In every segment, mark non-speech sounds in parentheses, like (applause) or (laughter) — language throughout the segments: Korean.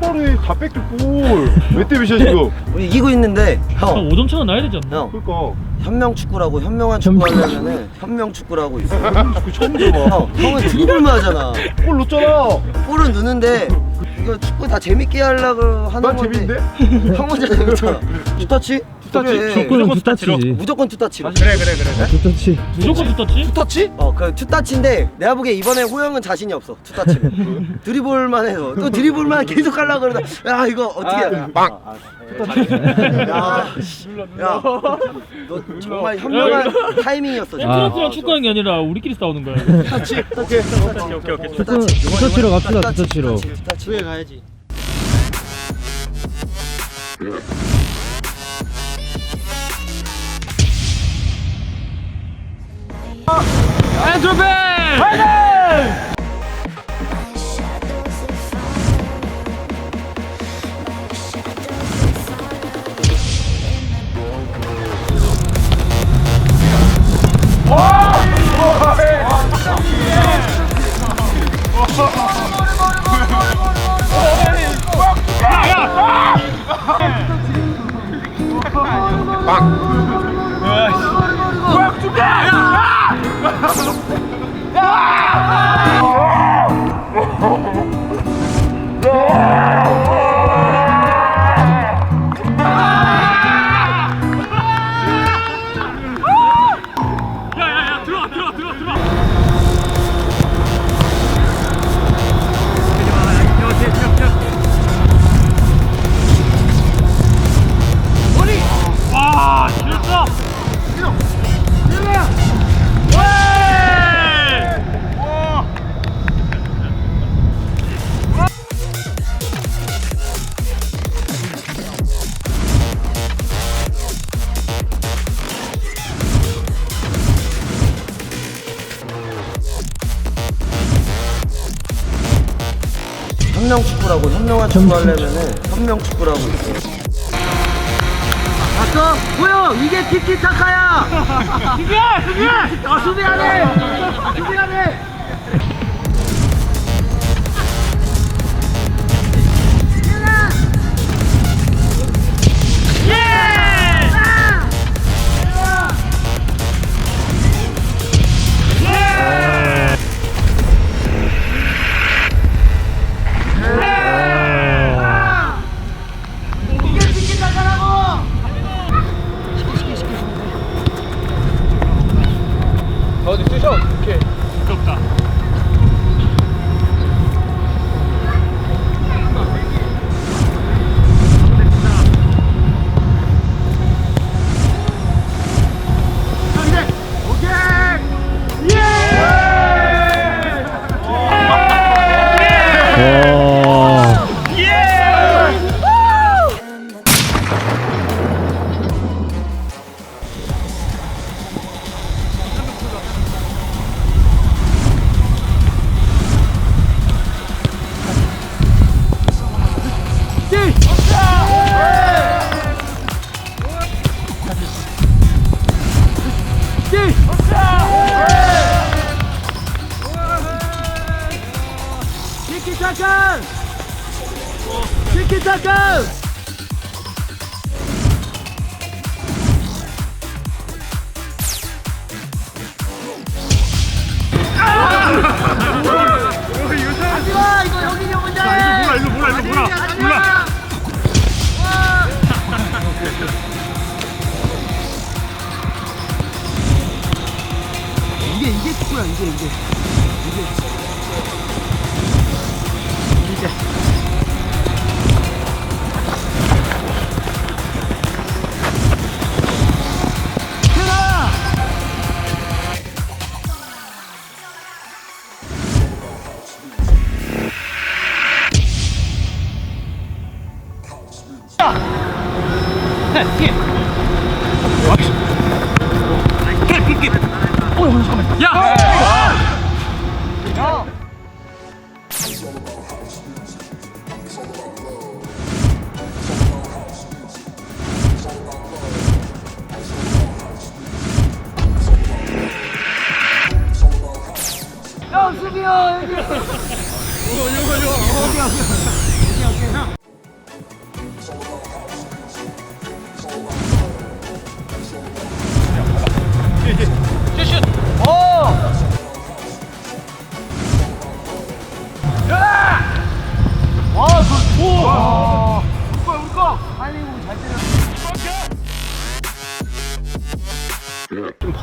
똑바로 해 다 뺏겨 골왜 때리셔 지금? (laughs) 우리 이기고 있는데 한형 5점 차는 나야 되지 않나? 형. 그러니까. 현명 축구라고 현명한 축구 하려면은 현명 축구라고 있어. 그 처음 들어봐. 형 형은 드리블만 하잖아. 골 넣었잖아. 볼은 넣는데 이거 축구 다 재밌게 하려고 하는 난 건데. 재밌는데? (laughs) 형 혼자 재밌잖아. (laughs) 투터치? 투터치. 그래. 조건은 투타치지. 무조건 투터치로 그래 그래 그래 투타치. 무조건 붙었지? 투터치? 어 그 투터치인데 내가 보기에 이번에 호영은 자신이 없어 투터치로 드리블만 해서 또 드리블만 계속 하려고 그러다 야 이거 어떻게 해빵 야너 정말 현명한 타이밍이었어 진짜. 엔트런스랑 축구하는 게 아니라 우리끼리 싸우는 거야. 이거. 투터치 오케이 오케이 오케이. 조건 투타치로 갑시다. 투타치로. 투터치 가야지. 야야야 축구라고 현명한 축구 하려면은 현명 축구라고 있어 봤어? 호영 이게 티키타카야 (laughs) 수비해 수비해. 아 수비 안 해 수비 안 해 몰라. 이게 이게 축구야 이게 이게 一定要跟上上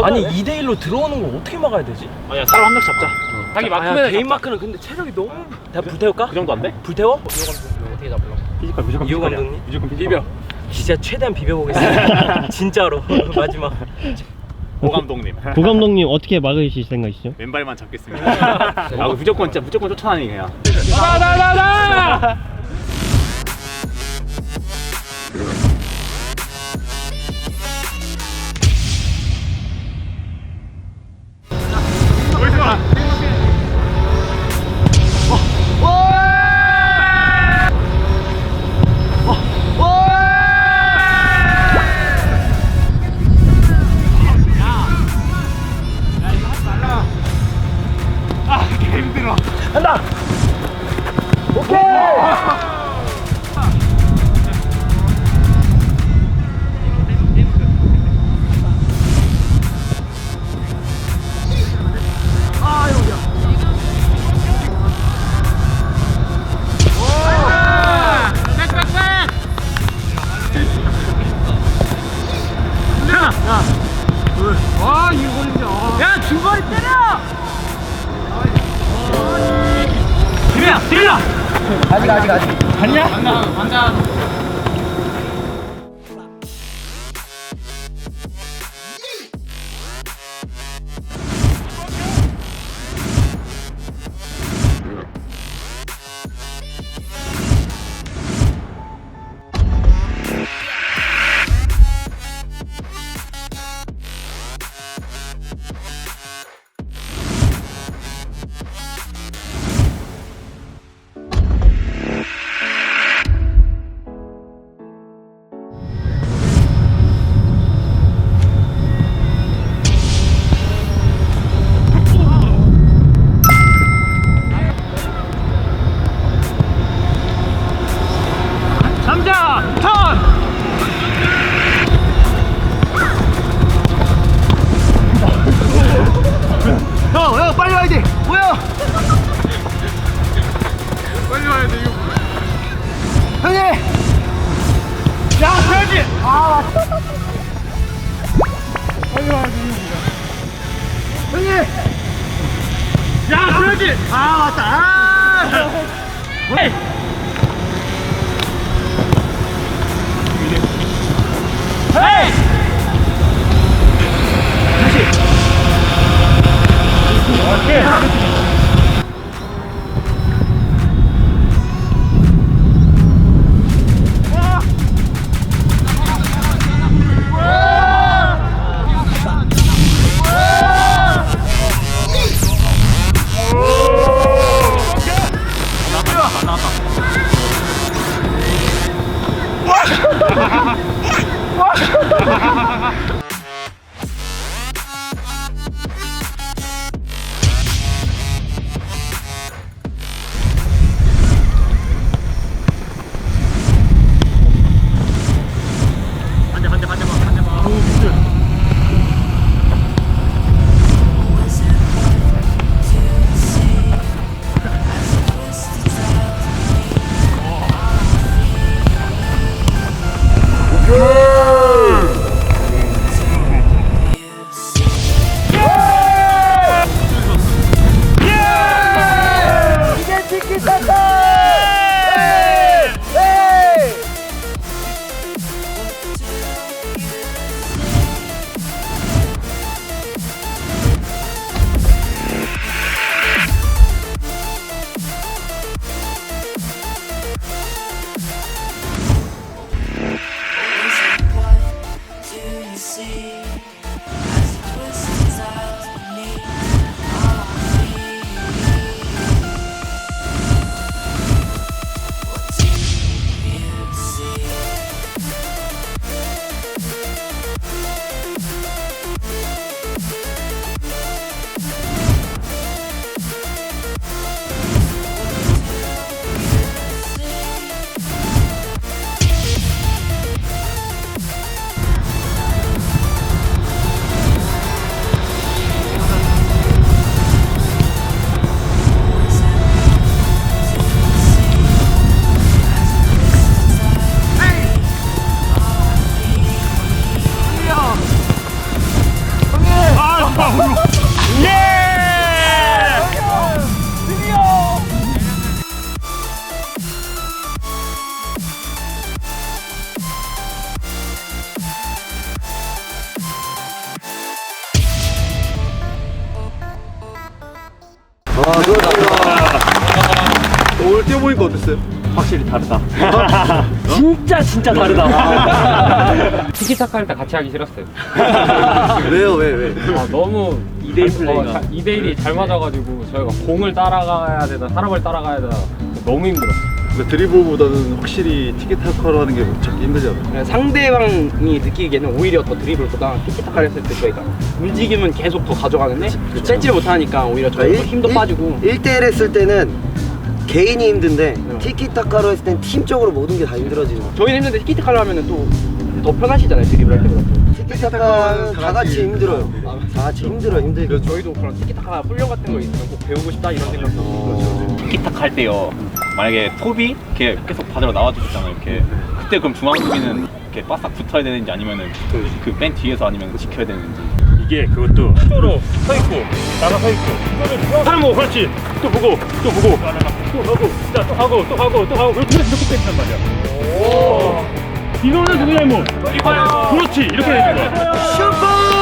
아니 2대 1로 들어오는 거 어떻게 막아야 되지? 아니야 사람 한명 잡자. 자기 아, 마크면 개인 마크는 근데 체력이 너무 내가 불태울까? 그 정도 안 돼? 불태워? 어떻게 잡으려고? 피지컬 무조건 이호 피지컬이야. 감독님? 무조건 피지컬. 진짜 최대한 비벼보겠습니다. (laughs) 진짜로. (laughs) 마지막. 오 감독님. 고 감독님 어떻게 막으실 생각이시죠? 왼발만 잡겠습니다. (laughs) 아 무조건 진짜 무조건 쫓아다니기 그냥 나나나 나 형, 형 빨리 와야 돼. 뭐야? 빨리 와야 돼 이거 형님. 야 해야지 형님. 야 해야지 아 맞다. 아. see. 예! 드디어! 아, 노래 나올 때 보니까 어땠어요? 확실히 다르다. (laughs) 진짜 진짜 다르다. 티키타카 할때 같이 하기 싫었어요. (laughs) 왜요, 왜, 왜? 아, 너무 2대1 플레이가. 2대1이 잘 맞아가지고 저희가 공을 따라가야 되나 사람을 따라가야 되나 너무 힘들었어요. 근데 드리블보다는 확실히 티켓타카로 하는 게 찾기 힘들지 않아요? 상대방이 느끼기에는 오히려 더 드리블보다 티키타카를 했을 때 저희가 움직임은 계속 더 가져가는데 뺏지 못하니까 오히려 저희가 힘도 빠지고 1대1 했을 때는 개인이 힘든데 네. 티키타카로 했을 땐 팀적으로 모든 게 다 힘들어지는. 저희는 힘든데 티키타카를 하면 또더 편하시잖아요 드리블 할 때보다 티키타카는 다 같이 힘들어요. 다 같이 힘들어, 힘들고. 저희도 그런 티키타카 훈련 같은 거 있으면 꼭 배우고 싶다 이런 생각도 들어요 티키타카 할 때요. 만약에 톱이 이렇게 계속 받으러 나와주셨잖아요. 이렇게 그때 그럼 중앙 수비는 이렇게 바싹 붙어야 되는지 아니면은 그 맨 뒤에서 아니면 지켜야 되는지. 이게 그것도 쪽으로 서 있고 나가 서 있고. 사람 보고 그렇지. 또 보고 또 보고. 또 하고 자또 하고 또 하고 또 하고. 그렇게 이렇게 뺏단 말이야. 이거는 누구 잘못 이거야. 그렇지. 이렇게 되는 거야. 슈퍼!